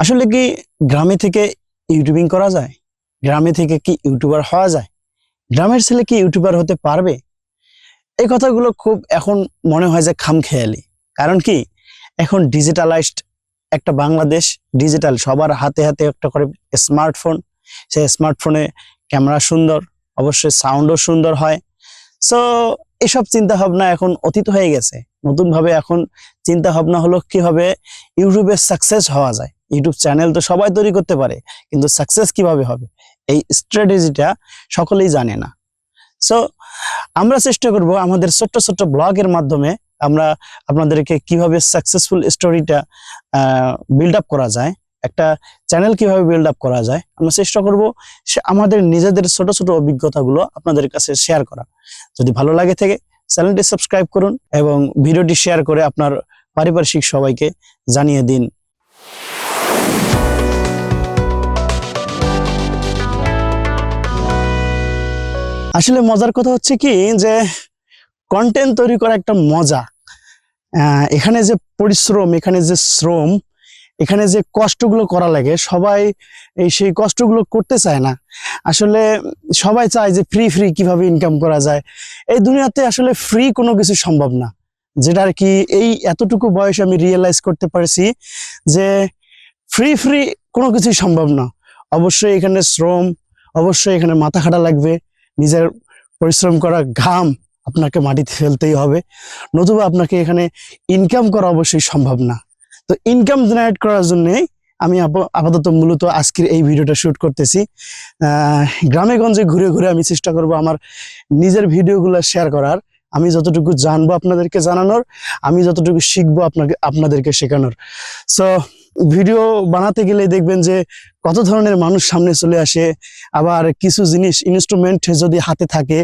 আসলে কি গ্রামে থেকে ইউটিউবিং করা যায়? গ্রামে থেকে কি ইউটিউবার হওয়া যায়? গ্রামের ছেলে কি ইউটিউবার হতে পারবে? এই কথাগুলো খুব এখন মনে হয় যে খামখেয়ালি। কারণ কি? এখন ডিজিটালাইজড একটা বাংলাদেশ ডিজিটাল সবার হাতে হাতে একটা করে স্মার্টফোন সেই স্মার্টফোনে ক্যামেরা সুন্দর, অবশ্যই সাউন্ডও সুন্দর হয়। সো এসব চিন্তা ভাবনা এখন অতীত হয়ে গেছে। নতুনভাবে এখন চিন্তা ভাবনা হলো কীভাবে ইউটিউবে সাকসেস হওয়া যায়। ইউটিউব চ্যানেল তো সবাই তৈরি করতে পারে, কিন্তু সাকসেস কীভাবে হবে? এই স্ট্র্যাটেজিটা সকলেই জানে না। সো আমরা চেষ্টা করব আমাদের ছোট্ট ছোট্ট ব্লগের মাধ্যমে আমরা আপনাদেরকে কীভাবে সাকসেসফুল স্টোরিটা বিল্ড আপ করা যায়, একটা চ্যানেল কীভাবে বিল্ড আপ করা যায়, আমরা চেষ্টা করব সে আমাদের নিজেদের ছোট ছোট অভিজ্ঞতাগুলো আপনাদের কাছে শেয়ার করা। যদি ভালো লাগে থেকে চ্যানেলটি সাবস্ক্রাইব করুন এবং ভিডিওটি শেয়ার করে আপনার পারিপার্শ্বিক সবাইকে জানিয়ে দিন। আসলে মজার কথা হচ্ছে কি যে কন্টেন্ট তৈরি করা একটা মজা। এখানে যে পরিশ্রম, এখানে যে শ্রম, এখানে যে কষ্টগুলো করা লাগে, সবাই এই সেই কষ্টগুলো করতে চায় না। আসলে সবাই চায় যে ফ্রি ফ্রি কীভাবে ইনকাম করা যায়। এই দুনিয়াতে আসলে ফ্রি কোনো কিছু সম্ভব না। যেটা আর কি এই এতটুকু বয়সে আমি রিয়েলাইজ করতে পারছি যে ফ্রি ফ্রি কোনো কিছুই সম্ভব না। অবশ্যই এখানে শ্রম, অবশ্যই এখানে মাথা খাটা লাগবে। নিজের পরিশ্রম করা ঘাম আপনাকে মাটিতে ফেলতেই হবে। নতুবা আপনাকে এখানে ইনকাম করা অবশ্যই সম্ভব না। তো ইনকাম জেনারেট করার জন্যে আমি আপ- আপাতত মূলত আজকের এই ভিডিওটা শুট করতেছি। আহ, গ্রামে গঞ্জে ঘুরে ঘুরে আমি চেষ্টা করব আমার নিজের ভিডিওগুলো শেয়ার করার। আমি যতটুকু জানব আপনাদেরকে জানানোর আমি যতটুকু শিখব আপনাকে আপনাদেরকে শেখানোর। সো ভিডিও বানাতে গেলে দেখবেন যে কত ধরনের মানুষ সামনে চলে আসে, আবার কিছু জিনিস ইনস্ট্রুমেন্ট যদি হাতে থাকে,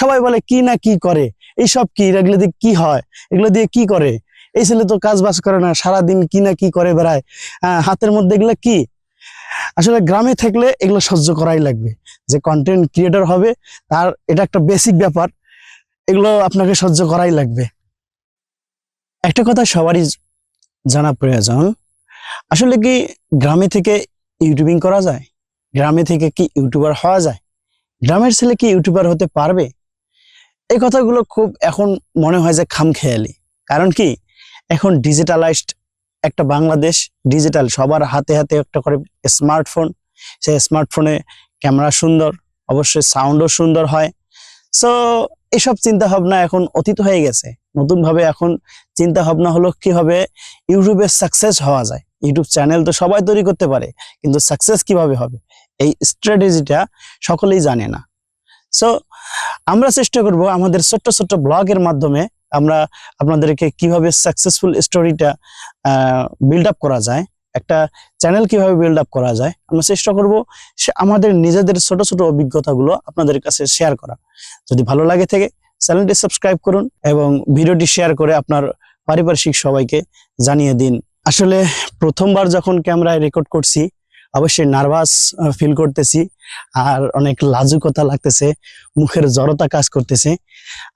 সবাই বলে কি না কি করে, এইসব কি, এগুলো দিয়ে কি হয়, এগুলো দিয়ে কি করে? এই ছেলে তো কাজ বাজ করে না, সারাদিন কি না কি করে বেড়ায় হাতের মধ্যে এগুলো কি? আসলে গ্রামে থাকলে এগুলো সহ্য করাই লাগবে, যে কন্টেন্ট ক্রিয়েটর হবে, তার এটা একটা বেসিক ব্যাপার, এগুলো আপনাকে সহ্য করাই লাগবে। একটা কথা সবারই জানা প্রয়োজন আসলে কি গ্রামে থেকে ইউটিউবিং করা যায়? গ্রামে থেকে কি ইউটিউবার হওয়া যায়? গ্রামের ছেলে কি ইউটিউবার হতে পারবে? এই কথাগুলো খুব এখন মনে হয় যে খামখেয়ালি। কারণ কি? এখন ডিজিটালাইজড একটা বাংলাদেশ ডিজিটাল সবার হাতে হাতে একটা করে স্মার্টফোন সেই স্মার্টফোনে ক্যামেরা সুন্দর, অবশ্যই সাউন্ডও সুন্দর হয়। সো এসব চিন্তা ভাবনা এখন অতীত হয়ে গেছে। নতুনভাবে এখন চিন্তা ভাবনা হলো কীভাবে ইউটিউবে সাকসেস হওয়া যায়। ইউটিউব চ্যানেল তো সবাই তৈরি করতে পারে, কিন্তু সাকসেস কীভাবে হবে? এই স্ট্র্যাটেজিটা সকলেই জানে না। সো আমরা চেষ্টা করব আমাদের ছোট্ট ছোট্ট ব্লগের মাধ্যমে আমরা আপনাদেরকে কীভাবে সাকসেসফুল স্টোরিটা বিল্ড আপ করা যায়, একটা চ্যানেল কীভাবে বিল্ড আপ করা যায়, আমরা চেষ্টা করব সে আমাদের নিজেদের ছোট ছোট অভিজ্ঞতাগুলো আপনাদের কাছে শেয়ার করা। যদি ভালো লাগে থেকে চ্যানেলটি সাবস্ক্রাইব করুন এবং ভিডিওটি শেয়ার করে আপনার পারিপার্শ্বিক সবাইকে জানিয়ে দিন। আসলে প্রথমবার যখন ক্যামেরায় রেকর্ড করছি, অবশ্যই নার্ভাস ফিল করতেছি, আর অনেক লাজুকতা লাগতেছে, মুখের জড়তা কাজ করতেছে।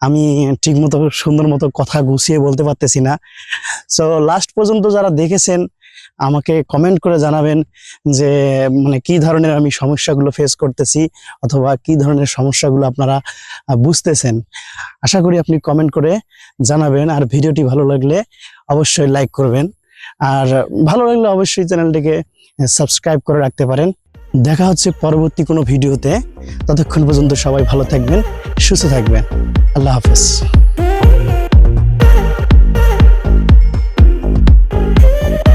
আমি ঠিকমতো সুন্দর মতো কথা গুছিয়ে বলতে পারতেছি না। সো লাস্ট পর্যন্ত যারা দেখেছেন, আমাকে কমেন্ট করে জানাবেন যে মানে কি ধরনের আমি সমস্যাগুলো ফেস করতেছি, অথবা কি ধরনের সমস্যাগুলো আপনারা বুঝতেছেন। আশা করি আপনি কমেন্ট করে জানাবেন, আর ভিডিওটি ভালো লাগলে অবশ্যই লাইক করবেন। আর ভালো লাগলে অবশ্যই চ্যানেলটিকে সাবস্ক্রাইব করে রাখতে পারেন। দেখা হচ্ছে পরবর্তী কোনো ভিডিওতে। ততক্ষণ পর্যন্ত সবাই ভালো থাকবেন, সুস্থ থাকবেন। আল্লাহ হাফেজ।